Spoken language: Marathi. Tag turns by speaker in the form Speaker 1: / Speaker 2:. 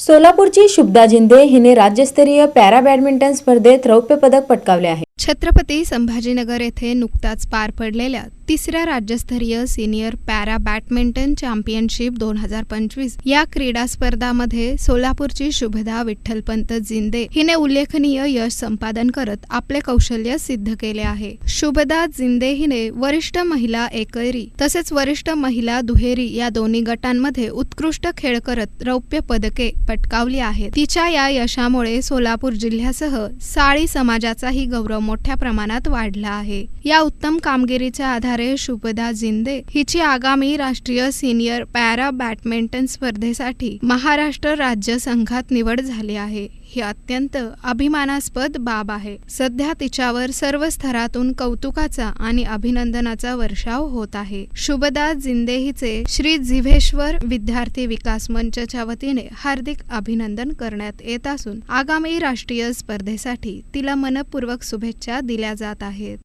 Speaker 1: सोलापूरची शुभदा जिंदे हिने राज्यस्तरीय पॅरा बॅडमिंटन स्पर्धेत रौप्य पदक पटकावले आहे.
Speaker 2: छत्रपती संभाजीनगर येथे नुकताच पार पडलेल्या तिसऱ्या राज्यस्तरीय सिनियर पॅरा बॅडमिंटन चॅम्पियनशिप दोन हजार पंचवीस या क्रीडा स्पर्धामध्ये सोलापूरची शुभदा विठ्ठलपंत जिंदे हिने उल्लेखनीय यश संपादन करत आपले कौशल्य सिद्ध केले आहे. शुभदा जिंदे हिने वरिष्ठ महिला एकेरी तसेच वरिष्ठ महिला दुहेरी या दोन्ही गटांमध्ये उत्कृष्ट खेळ करत रौप्य पदके पटकावली आहेत. तिच्या या यशामुळे सोलापूर जिल्ह्यासह साळी समाजाचाही गौरव मोठ्या प्रमाणात वाढला आहे. या उत्तम कामगिरीच्या आधारे शुभदा जिंदे हिची आगामी राष्ट्रीय सिनियर पॅरा बॅडमिंटन स्पर्धेसाठी महाराष्ट्र राज्य संघात निवड झाली आहे. ही अत्यंत अभिमानास्पद बाब आहे. सध्या तिच्यावर सर्व स्तरातून कौतुकाचा आणि अभिनंदनाचा वर्षाव होत आहे. शुभदा जिंदे हिचे श्री जिव्हेश्वर विद्यार्थी विकास मंचच्या वतीने हार्दिक अभिनंदन करण्यात येत असून आगामी राष्ट्रीय स्पर्धेसाठी तिला मनपूर्वक शुभेच्छा दिल्या जात आहेत.